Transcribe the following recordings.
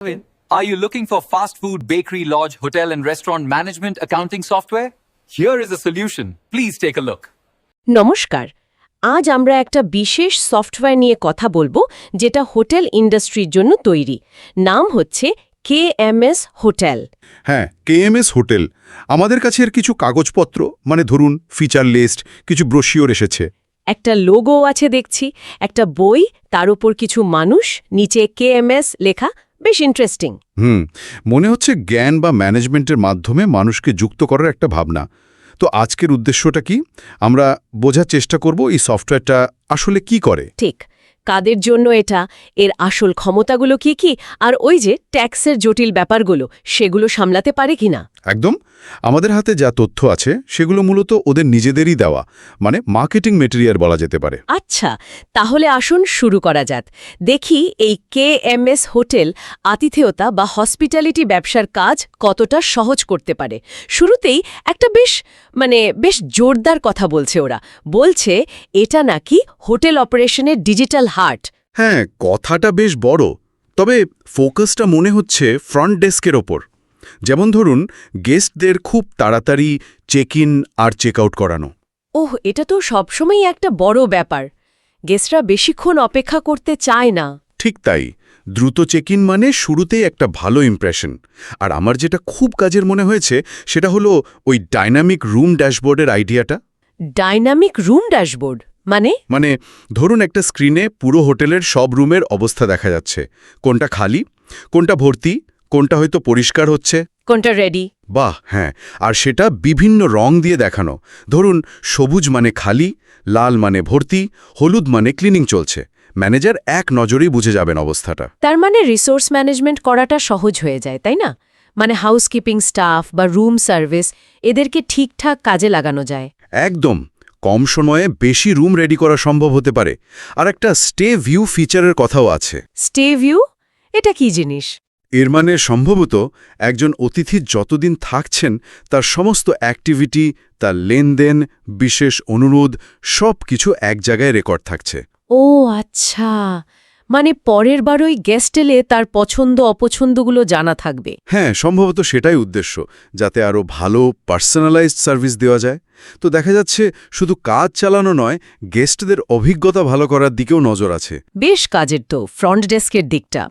Are you looking for fast food, bakery, lodge, hotel, and restaurant management accounting software? Here is a solution. Please take a look. নমস্কার আজ আমরা একটা বিশেষ software নিয়ে কথা বলব যেটা হোটেল ইন্ডাস্ট্রির জন্য তৈরি নাম হচ্ছে কে এম এস হোটেল হ্যাঁ কেএমএস হোটেল আমাদের কাছে এর কিছু কাগজপত্র মানে ধরুন ফিচার লিস্ট কিছু ব্রোশিওর এসেছে একটা লোগো আছে দেখছি একটা বই তার উপর কিছু মানুষ নিচে কে এম এস লেখা বেশ ইন্টারেস্টিং হুম মনে হচ্ছে জ্ঞান বা ম্যানেজমেন্টের মাধ্যমে মানুষকে যুক্ত করার একটা ভাবনা। তো আজকের উদ্দেশ্যটা কি? আমরা বোঝার চেষ্টা করব এই সফটওয়্যারটা আসলে কি করে। ঠিক কাদের জন্য এটা এর আসল ক্ষমতাগুলো কি কি আর ওই যে ট্যাক্সের জটিল ব্যাপারগুলো সেগুলো সামলাতে পারে কিনা। একদম? আমাদের হাতে যা তথ্য আছে সেগুলো মূলত ওদের নিজেদেরই দেওয়া মানে মার্কেটিং মেটেরিয়াল বলা যেতে পারে। আচ্ছা তাহলে আসুন শুরু করা যাক। দেখি এই কে এম এস হোটেল আতিথেয়তা বা হসপিটালিটি ব্যবসার কাজ কতটা সহজ করতে পারে। শুরুতেই একটা বেশ মানে বেশ জোরদার কথা বলছে ওরা। বলছে এটা নাকি হোটেল অপারেশনের ডিজিটাল হার্ট। হ্যাঁ কথাটা বেশ বড়। তবে ফোকাসটা মনে হচ্ছে ফ্রন্ট ডেস্কের ওপর। যেমন ধরুন গেস্টদের খুব তাড়াতাড়ি চেক ইন আর চেক আউট করানো। ওহ এটা তো সবসময়ই একটা বড় ব্যাপার। গেস্টরা বেশিক্ষণ অপেক্ষা করতে চায় না। ঠিক তাই। দ্রুত চেক ইন মানে শুরুতেই একটা ভালো ইমপ্রেশন আর আমার যেটা খুব কাজের মনে হয়েছে সেটা হলো ওই ডাইনামিক রুম ড্যাশবোর্ডের আইডিয়াটা ডাইনামিক রুম ড্যাশবোর্ড? মানে? মানে ধরুন একটা স্ক্রিনে পুরো হোটেলের সব রুমের অবস্থা দেখা যাচ্ছে। কোনটা খালি কোনটা ভর্তি কোনটা হয়তো পরিষ্কার হচ্ছে? কোনটা রেডি বাহ হ্যাঁ। আর সেটা বিভিন্ন রং দিয়ে দেখানো। ধরুন সবুজ মানে খালি লাল মানে ভর্তি হলুদ মানে ক্লিনিং চলছে। ম্যানেজার এক নজরেই বুঝে যাবেন অবস্থাটা। তার মানে রিসোর্স ম্যানেজমেন্ট করাটা সহজ হয়ে যায় তাই না? মানে হাউসকিপিং স্টাফ বা রুম সার্ভিস এদেরকে ঠিকঠাক কাজে লাগানো যায়। একদম। কম সময়ে বেশি রুম রেডি করা সম্ভব হতে পারে। আর একটা স্টে ভিউ ফিচারের কথাও আছে। স্টে ভিউ এটা কি জিনিস? এর মানে সম্ভবত একজন অতিথি যতদিন থাকছেন তার সমস্ত অ্যাক্টিভিটি তার লেনদেন বিশেষ অনুরোধ সব কিছু এক জায়গায় রেকর্ড থাকছে। ও আচ্ছা। মানে পরের বার ওই গেস্ট এলে তার পছন্দ অপছন্দগুলো জানা থাকবে। হ্যাঁ সম্ভবত সেটাই উদ্দেশ্য যাতে আরও ভালো পার্সোনালাইজড সার্ভিস দেওয়া যায়। তো দেখা যাচ্ছে শুধু কাজ চালানো নয় গেস্টদের অভিজ্ঞতা ভালো করার দিকেও নজর আছে। বেশ কাজের তো ফ্রন্ট ডেস্কের দিকটা।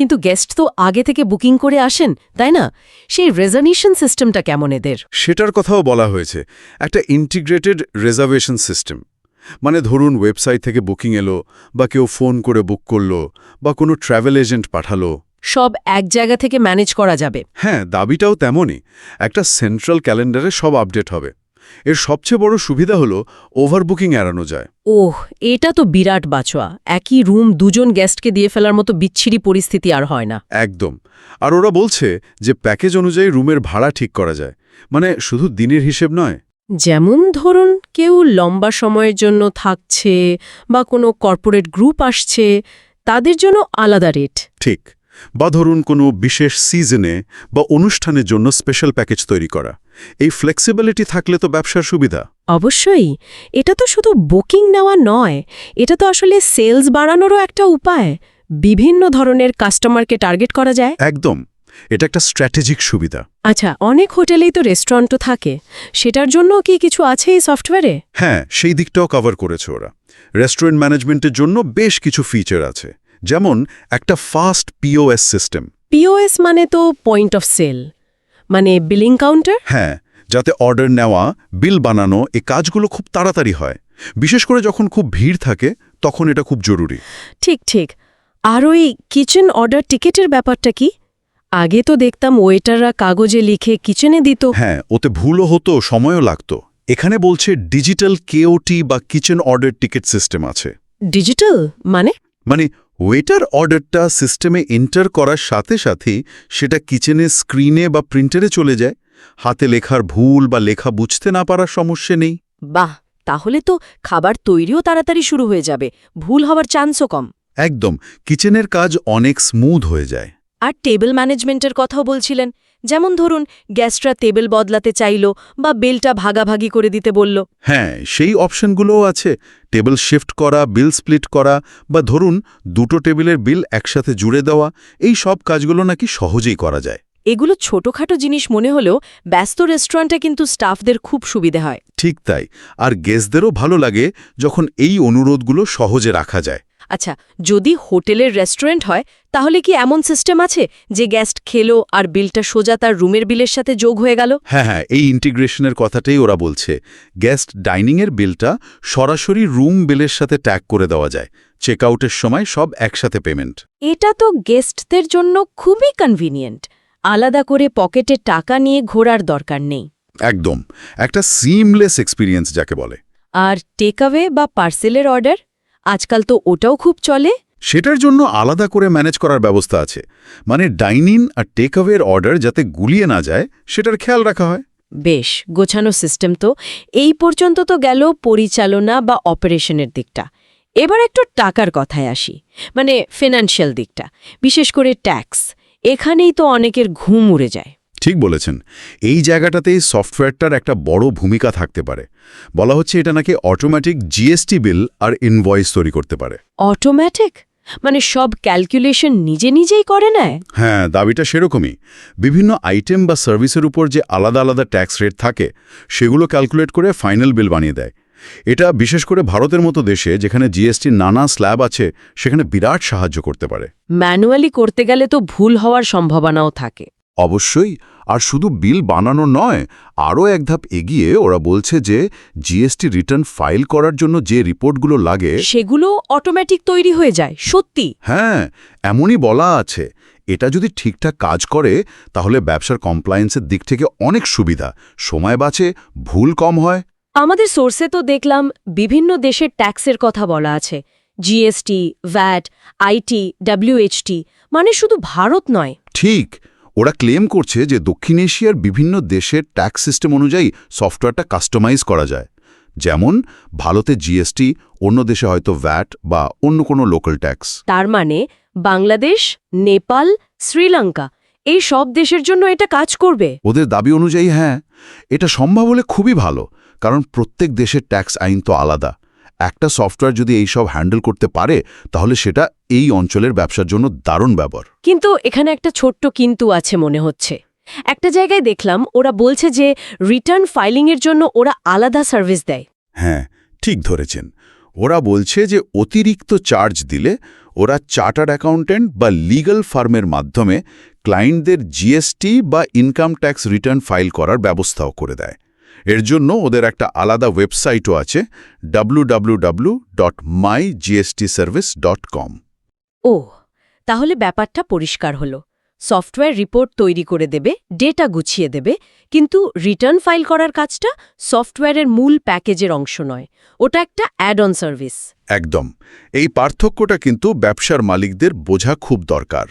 কিন্তু গেস্ট তো আগে থেকে বুকিং করে আসেন তাই না? সেই রেজার্ভেশন সিস্টেমটা কেমন এদের? সেটার কথাও বলা হয়েছে। একটা ইন্টিগ্রেটেড রেজার্ভেশন সিস্টেম। মানে ধরুন ওয়েবসাইট থেকে বুকিং এলো বা কেউ ফোন করে বুক করল বা কোনো ট্রাভেল এজেন্ট পাঠালো। সব এক জায়গা থেকে ম্যানেজ করা যাবে। হ্যাঁ দাবিটাও তেমনই। একটা সেন্ট্রাল ক্যালেন্ডারে সব আপডেট হবে। এর সবচেয়ে বড় সুবিধা হলো ওভারবুকিং এড়ানো যায়। ওহ এটা তো বিরাট বাছোয়া। একই রুম দুজন গেস্টকে দিয়ে ফেলার মতো বিচ্ছিরি পরিস্থিতি আর হয় না। একদম। আর ওরা বলছে যে প্যাকেজ অনুযায়ী রুমের ভাড়া ঠিক করা যায়। মানে শুধু দিনের হিসেব নয়। যেমন ধরুন কেউ লম্বা সময়ের জন্য থাকছে বা কোনো কর্পোরেট গ্রুপ আসছে তাদের জন্য আলাদা রেট ঠিক। বা ধরুন কোনো বিশেষ সিজনে বা অনুষ্ঠানের জন্য স্পেশাল প্যাকেজ তৈরি করা। এই ফ্লেক্সিবিলিটি থাকলে তো ব্যবসার সুবিধা। অবশ্যই। এটা তো শুধু বুকিং নেওয়া নয় এটা তো আসলে সেলস বাড়ানোরও একটা উপায়। বিভিন্ন ধরনের কাস্টমারকে টার্গেট করা যায়। একদম। এটা একটা স্ট্র্যাটেজিক সুবিধা। আচ্ছা অনেক হোটেলেই তো রেস্টুরেন্টও থাকে। সেটার জন্য কি কিছু আছে এই সফটওয়্যারে হ্যাঁ সেই দিকটাও কভার করেছে ওরা। রেস্টুরেন্ট ম্যানেজমেন্টের জন্য বেশ কিছু ফিচার আছে। যেমন একটা ফাস্ট পিওএস সিস্টেম পিওএস মানে তো পয়েন্ট অফ সেল মানে বিলিং কাউন্টার হ্যাঁ যাতে অর্ডার নেওয়া বিল বানানো এই কাজগুলো খুব তাড়াতাড়ি হয়। বিশেষ করে যখন খুব ভিড় থাকে তখন এটা খুব জরুরি। ঠিক ঠিক। আর ওই কিচেন অর্ডার টিকেটের ব্যাপারটা কি? আগে তো দেখতাম ওয়েটাররা কাগজে লিখে কিচেনে দিত। হ্যাঁ ওতে ভুলও হতো সময়ও লাগতো। এখানে বলছে ডিজিটাল কেওটি বা কিচেন অর্ডার টিকিট সিস্টেম আছে। ডিজিটাল মানে? মানে ওয়েটার অর্ডারটা সিস্টেমে এন্টার করার সাথে সাথে সেটা কিচেনে স্ক্রিনে বা প্রিন্টারে চলে যায়। হাতে লেখার ভুল বা লেখা বুঝতে না পারার সমস্যা নেই। বাহ তাহলে তো খাবার তৈরিও তাড়াতাড়ি শুরু হয়ে যাবে। ভুল হওয়ার চান্সও কম। একদম কিচেনের কাজ অনেক স্মুথ হয়ে যায়। আর টেবিল ম্যানেজমেন্টের কথাও বলছিলেন। যেমন ধরুন গ্যাসট্রা টেবিল বদলাতে চাইল বা বিলটা ভাগাভাগি করে দিতে বলল। হ্যাঁ সেই অপশনগুলোও আছে। টেবিল শিফট করা বিল স্প্লিট করা বা ধরুন দুটো টেবিলের বিল একসাথে জুড়ে দেওয়া এই সব কাজগুলো নাকি সহজেই করা যায়। এগুলো ছোটখাটো জিনিস মনে হলেও ব্যস্ত রেস্টুরেন্টে কিন্তু স্টাফদের খুব সুবিধে হয়। ঠিক তাই। আর গেস্টদেরও ভালো লাগে যখন এই অনুরোধগুলো সহজে রাখা যায়। আচ্ছা যদি হোটেলের রেস্টুরেন্ট হয় তাহলে কি এমন সিস্টেম আছে যে গেস্ট খেলো আর বিলটা সোজা তার রুমের বিলের সাথে যোগ হয়ে গেল? হ্যাঁ হ্যাঁ এই ইন্টিগ্রেশনের কথাটাই ওরা বলছে। গেস্ট ডাইনিংয়ের বিলটা সরাসরি রুম বিলের সাথে ট্যাগ করে দেওয়া যায়। চেক আউটের সময় সব একসাথে পেমেন্ট এটা তো গেস্টদের জন্য খুবই কনভিনিয়েন্ট আলাদা করে পকেটে টাকা নিয়ে ঘোরার দরকার নেই। একদম। একটা সিমলেস এক্সপিরিয়েন্স যাকে বলে। আর টেকঅ্যাওয়ে বা পার্সেলের অর্ডার আজকাল তো ওটাও খুব চলে। সেটার জন্য আলাদা করে ম্যানেজ করার ব্যবস্থা আছে। মানে ডাইনিং আর টেক অ্যাওয়ের অর্ডার যাতে গুলিয়ে না যায় সেটার খেয়াল রাখা হয়। বেশ গোছানো সিস্টেম তো। এই পর্যন্ত তো গেল পরিচালনা বা অপারেশনের দিকটা। এবার একটু টাকার কথায় আসি। মানে ফিনান্সিয়াল দিকটা। বিশেষ করে ট্যাক্স এখানেই তো অনেকের ঘুম উড়ে যায়। ঠিক বলেছেন। এই জায়গাটাতেই সফটওয়্যারটার একটা বড় ভূমিকা থাকতে পারে। বলা হচ্ছে এটা নাকি অটোমেটিক জিএসটি বিল আর ইনভয়েস তৈরি করতে পারে। অটোম্যাটিক মানে সব ক্যালকুলেশন নিজে নিজেই করে নেয়? হ্যাঁ দাবিটা সেরকমই। বিভিন্ন আইটেম বা সার্ভিসের উপর যে আলাদা আলাদা ট্যাক্স রেট থাকে সেগুলো ক্যালকুলেট করে ফাইনাল বিল বানিয়ে দেয়। এটা বিশেষ করে ভারতের মতো দেশে যেখানে জিএসটির নানা স্ল্যাব আছে সেখানে বিরাট সাহায্য করতে পারে। ম্যানুয়ালি করতে গেলে তো ভুল হওয়ার সম্ভাবনাও থাকে। অবশ্যই আর শুধু বিল বানানো নয় আরও এক ধাপ এগিয়ে ওরা বলছে যে জিএসটি রিটার্ন ফাইল করার জন্য যে রিপোর্টগুলো লাগে সেগুলো অটোমেটিক তৈরি হয়ে যায় সত্যি। হ্যাঁ এমনই বলা আছে। এটা যদি ঠিকঠাক কাজ করে তাহলে ব্যবসার কমপ্লায়েন্সের দিক থেকে অনেক সুবিধা। সময় বাঁচে ভুল কম হয়। আমাদের সোর্সে তো দেখলাম বিভিন্ন দেশের ট্যাক্সের কথা বলা আছে। জিএসটি ভ্যাট আইটি ডাব্লিউএইচটি মানে শুধু ভারত নয়। ঠিক ওরা ক্লেম করছে যে দক্ষিণ এশিয়ার বিভিন্ন দেশের ট্যাক্স সিস্টেম অনুযায়ী সফটওয়্যারটা কাস্টমাইজ করা যায়। যেমন ভারতে জিএসটি অন্য দেশে হয়তো ভ্যাট বা অন্য কোনো লোকাল ট্যাক্স তার মানে বাংলাদেশ নেপাল শ্রীলঙ্কা এই সব দেশের জন্য এটা কাজ করবে। ওদের দাবি অনুযায়ী হ্যাঁ এটা সম্ভব হলে খুবই ভালো কারণ প্রত্যেক দেশের ট্যাক্স আইন তো আলাদা। একটা সফটওয়্যার যদি এই সব হ্যান্ডেল করতে পারে তাহলে সেটা এই অঞ্চলের ব্যবসার জন্য দারুণ ব্যবহার। কিন্তু এখানে একটা ছোট্ট কিন্তু আছে মনে হচ্ছে। একটা জায়গায় দেখলাম ওরা বলছে যে রিটার্ন ফাইলিংয়ের জন্য ওরা আলাদা সার্ভিস দেয়। হ্যাঁ ঠিক ধরেছেন। ওরা বলছে যে অতিরিক্ত চার্জ দিলে ওরা চার্টার্ড অ্যাকাউন্ট্যান্ট বা লিগ্যাল ফার্মের মাধ্যমে ক্লায়েন্টদের জিএসটি বা ইনকাম ট্যাক্স রিটার্ন ফাইল করার ব্যবস্থাও করে দেয়। এর জন্য ওদের একটা আলাদা ওয়েবসাইটও আছে www.mygstservice.com ও তাহলে ব্যাপারটা পরিষ্কার হলো। সফটওয়্যার রিপোর্ট তৈরি করে দেবে ডেটা গুছিয়ে দেবে কিন্তু রিটার্ন ফাইল করার কাজটা সফটওয়্যারের মূল প্যাকেজের অংশ নয় ওটা একটা অ্যাড অন সার্ভিস একদম এই পার্থক্যটা কিন্তু ব্যবসার মালিকদের বোঝা খুব দরকার।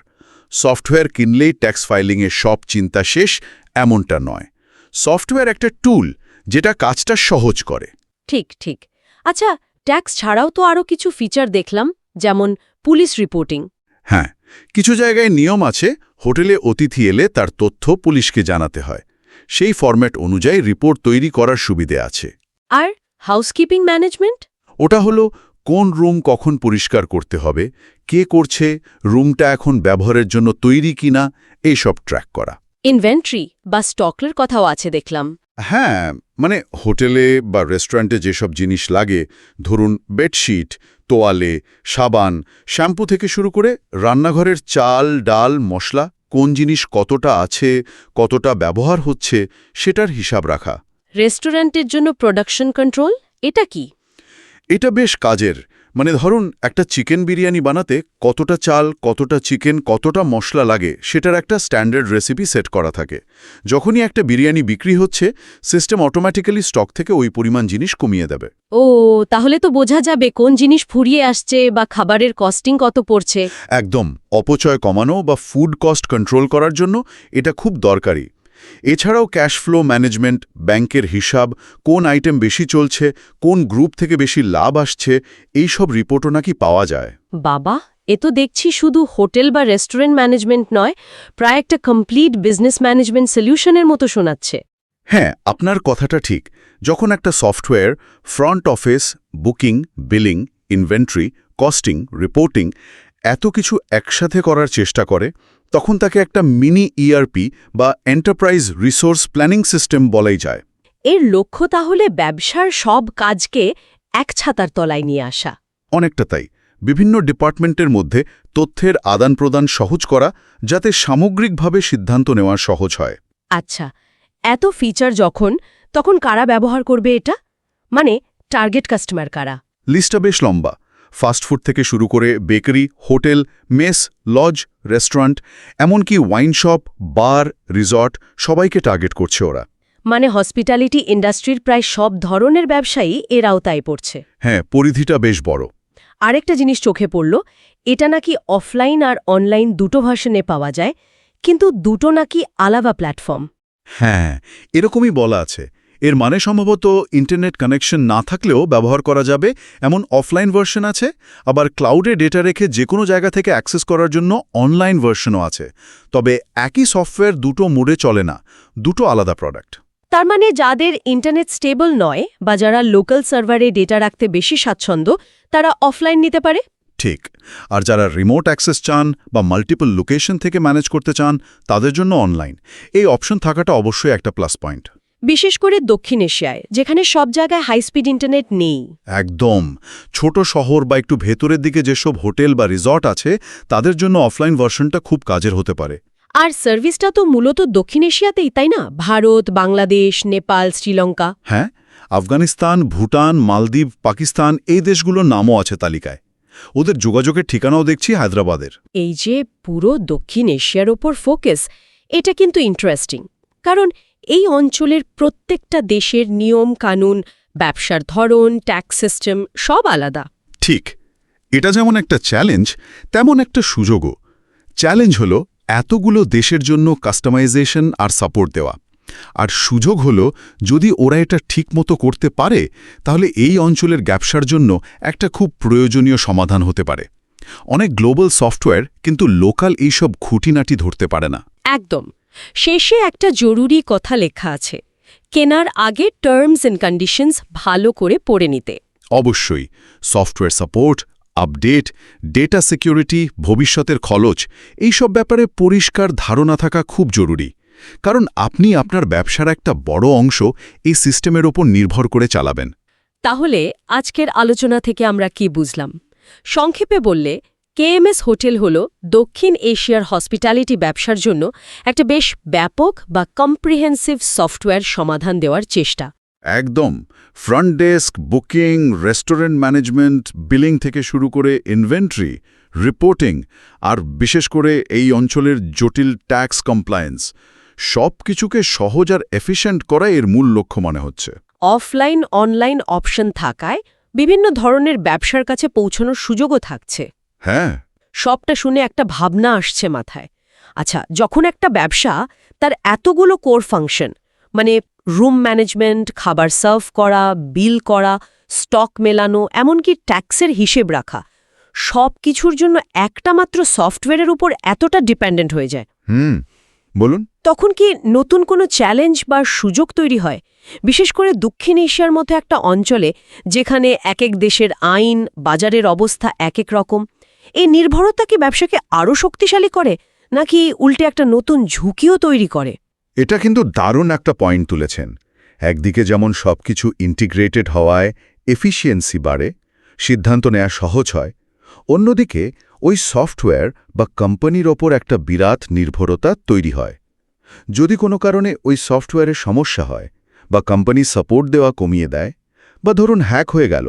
সফটওয়্যার কিনলেই ট্যাক্স ফাইলিংয়ের সব চিন্তা শেষ এমনটা নয়। সফটওয়্যার একটা টুল যেটা কাজটা সহজ করে। ঠিক ঠিক। আচ্ছা ট্যাক্স ছাড়াও তো আরও কিছু ফিচার দেখলাম যেমন পুলিশ রিপোর্টিং। হ্যাঁ কিছু জায়গায় নিয়ম আছে হোটেলে অতিথি এলে তার তথ্য পুলিশকে জানাতে হয়। সেই ফরম্যাট অনুযায়ী রিপোর্ট তৈরি করার সুবিধে আছে। আর হাউসকিপিং ম্যানেজমেন্ট? ওটা হলো কোন রুম কখন পরিষ্কার করতে হবে কে করছে রুমটা এখন ব্যবহারের জন্য তৈরি কিনা এইসব ট্র্যাক করা। ইনভেন্টরি বা স্টকলের কথাও আছে দেখলাম। হ্যাঁ মানে হোটেলে বা রেস্টুরেন্টে যেসব জিনিস লাগে ধরুন বেডশিট তোয়ালে সাবান শ্যাম্পু থেকে শুরু করে রান্নাঘরের চাল ডাল মশলা কোন জিনিস কতটা আছে কতটা ব্যবহার হচ্ছে সেটার হিসাব রাখা। রেস্টুরেন্টের জন্য প্রোডাকশন কন্ট্রোল এটা কি? এটা বেশ কাজের। মানে ধরুন একটা চিকেন বিরিয়ানি বানাতে কতটা চাল কতটা চিকেন কতটা মশলা লাগে সেটার একটা স্ট্যান্ডার্ড রেসিপি সেট করা থাকে। যখনই একটা বিরিয়ানি বিক্রি হচ্ছে সিস্টেম অটোমেটিক্যালি স্টক থেকে ওই পরিমাণ জিনিস কমিয়ে দেবে। ও তাহলে তো বোঝা যাবে কোন জিনিস ফুরিয়ে আসছে বা খাবারের কস্টিং কত পড়ছে। একদম অপচয় কমানো বা ফুড কস্ট কন্ট্রোল করার জন্য এটা খুব দরকারি। এছাড়াও ক্যাশ ফ্লো ম্যানেজমেন্ট ব্যাংকের হিসাব কোন আইটেম বেশি চলছে কোন গ্রুপ থেকে বেশি লাভ আসছে এই সব রিপোর্টও নাকি পাওয়া যায়। বাবা এ তো দেখছি শুধু হোটেল বা রেস্টুরেন্ট ম্যানেজমেন্ট নয় প্রায় একটা কমপ্লিট বিজনেস ম্যানেজমেন্ট সলিউশনের মতো শোনাচ্ছে। হ্যাঁ আপনার কথাটা ঠিক। যখন একটা software front office booking billing inventory costing reporting এত কিছু একসাথে করার চেষ্টা করে তখন তাকে একটা মিনি ইআরপি বা এন্টারপ্রাইজ রিসোর্স প্ল্যানিং সিস্টেম বলাই যায়। এর লক্ষ্য তাহলে ব্যবসার সব কাজকে এক ছাতার তলায় নিয়ে আসা। অনেকটা তাই। বিভিন্ন ডিপার্টমেন্টের মধ্যে তথ্যের আদান প্রদান সহজ করা যাতে সামগ্রিকভাবে সিদ্ধান্ত নেওয়া সহজ হয়। আচ্ছা এত ফিচার যখন তখন কারা ব্যবহার করবে এটা? মানে টার্গেট কাস্টমার কারা? লিস্টটা বেশ লম্বা। ফাস্টফুড থেকে শুরু করে bakery hotel mess lodge restaurant এমনকি ওয়াইন শপ বার রিসর্ট সবাইকে টার্গেট করছে ওরা। মানে হসপিটালিটি ইন্ডাস্ট্রির প্রায় সব ধরনের ব্যবসায়ী এর আওতায় পড়ছে। হ্যাঁ পরিধিটা বেশ বড়। আরেকটা জিনিস চোখে পড়ল এটা নাকি অফলাইন আর অনলাইন দুটো ভার্সনে পাওয়া যায় কিন্তু দুটো নাকি আলাদা প্ল্যাটফর্ম। হ্যাঁ এরকমই বলা আছে। এর মানে সম্ভবত ইন্টারনেট কানেকশন না থাকলেও ব্যবহার করা যাবে এমন অফলাইন ভার্সন আছে আবার ক্লাউডে ডেটা রেখে যে কোনো জায়গা থেকে অ্যাক্সেস করার জন্য অনলাইন ভার্সনও আছে। তবে একই সফটওয়্যার দুটো মোডে চলে না দুটো আলাদা প্রোডাক্ট তার মানে যাদের ইন্টারনেট স্টেবল নয় বা যারা লোকাল সার্ভারে ডেটা রাখতে বেশি স্বাচ্ছন্দ্য তারা অফলাইন নিতে পারে? ঠিক। আর যারা রিমোট অ্যাক্সেস চান বা মাল্টিপল লোকেশন থেকে ম্যানেজ করতে চান তাদের জন্য অনলাইন এই অপশন থাকাটা অবশ্যই একটা প্লাস পয়েন্ট বিশেষ করে দক্ষিণ এশিয়ায় যেখানে সব জায়গায় হাই স্পিড ইন্টারনেট নেই। একদম। ছোট শহর বা একটু ভেতরের দিকে যেসব হোটেল বা রিসর্ট আছে তাদের জন্য অফলাইন ভার্সনটা খুব কাজের হতে পারে। আর সার্ভিসটা তো মূলত দক্ষিণ এশিয়াতেই তাই না? ভারত বাংলাদেশ নেপাল শ্রীলঙ্কা। হ্যাঁ আফগানিস্তান ভুটান মালদ্বীপ পাকিস্তান এই দেশগুলোর নামও আছে তালিকায়। ওদের যোগাযোগের ঠিকানাও দেখছি হায়দ্রাবাদের। এই যে পুরো দক্ষিণ এশিয়ার ওপর ফোকাস এটা কিন্তু ইন্টারেস্টিং কারণ এই অঞ্চলের প্রত্যেকটা দেশের নিয়ম কানুন ব্যবসার ধরন ট্যাক্স সিস্টেম সব আলাদা। ঠিক। এটা যেমন একটা চ্যালেঞ্জ তেমন একটা সুযোগও। চ্যালেঞ্জ হলো এতগুলো দেশের জন্য কাস্টমাইজেশন আর সাপোর্ট দেওয়া। আর সুযোগ হলো যদি ওরা এটা ঠিকমতো করতে পারে তাহলে এই অঞ্চলের ব্যবসার জন্য একটা খুব প্রয়োজনীয় সমাধান হতে পারে। অনেক গ্লোবাল সফটওয়্যার কিন্তু লোকাল এইসব খুঁটিনাটি ধরতে পারে না। একদম। শেষে একটা জরুরি কথা লেখা আছে কেনার আগে টার্মস অ্যান্ড কন্ডিশনস ভালো করে পড়ে নিতে। অবশ্যই software support update data security ভবিষ্যতের খরচ এইসব ব্যাপারে পরিষ্কার ধারণা থাকা খুব জরুরি। কারণ আপনি আপনার ব্যবসার একটা বড় অংশ এই সিস্টেমের ওপর নির্ভর করে চালাবেন। তাহলে আজকের আলোচনা থেকে আমরা কি বুঝলাম? সংক্ষেপে বললে কেএমএস হোটেল হল দক্ষিণ এশিয়ার হসপিটালিটি ব্যবসার জন্য একটা বেশ ব্যাপক বা কম্প্রিহেন্সিভ সফটওয়্যার সমাধান দেওয়ার চেষ্টা। একদম। Front desk booking restaurant management billing থেকে শুরু করে ইনভেন্টরি রিপোর্টিং আর বিশেষ করে এই অঞ্চলের জটিল ট্যাক্স কমপ্লায়েন্স সব কিছুকে সহজ আর এফিশিয়েন্ট করা এর মূল লক্ষ্য মনে হচ্ছে। অফলাইন অনলাইন অপশন থাকায় বিভিন্ন ধরনের ব্যবসার কাছে পৌঁছানোর সুযোগও থাকছে। হ্যাঁ। সবটা শুনে একটা ভাবনা আসছে মাথায়। আচ্ছা যখন একটা ব্যবসা তার এতগুলো কোর ফাংশন মানে রুম ম্যানেজমেন্ট খাবার সার্ভ করা বিল করা স্টক মেলানো এমনকি ট্যাক্সের হিসেব রাখা সব কিছুর জন্য একটা মাত্র সফটওয়্যারের উপর এতটা ডিপেন্ডেন্ট হয়ে যায়। হুম বলুন। তখন কি নতুন কোনো চ্যালেঞ্জ বা সুযোগ তৈরি হয়? বিশেষ করে দক্ষিণ এশিয়ার মতো একটা অঞ্চলে যেখানে এক এক দেশের আইন বাজারের অবস্থা এক এক রকম এই নির্ভরতা কি ব্যবসাকে আরও শক্তিশালী করে নাকি উল্টে একটা নতুন ঝুঁকিও তৈরি করে? এটা কিন্তু দারুণ একটা পয়েন্ট তুলেছেন। একদিকে যেমন সবকিছু ইন্টিগ্রেটেড হওয়ায় এফিসিয়েন্সি বাড়ে সিদ্ধান্ত নেওয়া সহজ হয় অন্যদিকে ওই সফটওয়্যার বা কোম্পানির ওপর একটা বিরাট নির্ভরতা তৈরি হয়। যদি কোনো কারণে ওই সফটওয়্যারের সমস্যা হয় বা কোম্পানি সাপোর্ট দেওয়া কমিয়ে দেয় বা ধরুন হ্যাক হয়ে গেল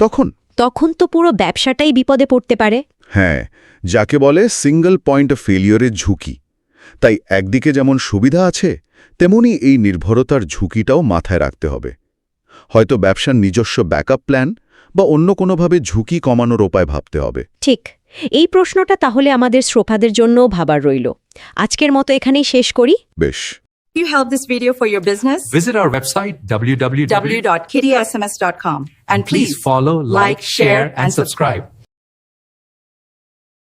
তখন? তখন তো পুরো ব্যবসাটাই বিপদে পড়তে পারে। হ্যাঁ যাকে বলে সিঙ্গল পয়েন্ট অফ ফেলিওরের ঝুঁকি। তাই একদিকে যেমন সুবিধা আছে তেমনি এই নির্ভরতার ঝুঁকিটাও মাথায় রাখতে হবে। হয়তো ব্যবসার নিজস্ব ব্যাকআপ প্ল্যান বা অন্য কোনোভাবে ঝুঁকি কমানোর উপায় ভাবতে হবে। ঠিক। এই প্রশ্নটা তাহলে আমাদের শ্রোতাদের জন্যও ভাবার রইল। আজকের মতো এখানেই শেষ করি। বেশ। You help this video for your business? Visit our website www. www.kittysms.com and Please follow, like, share, and subscribe.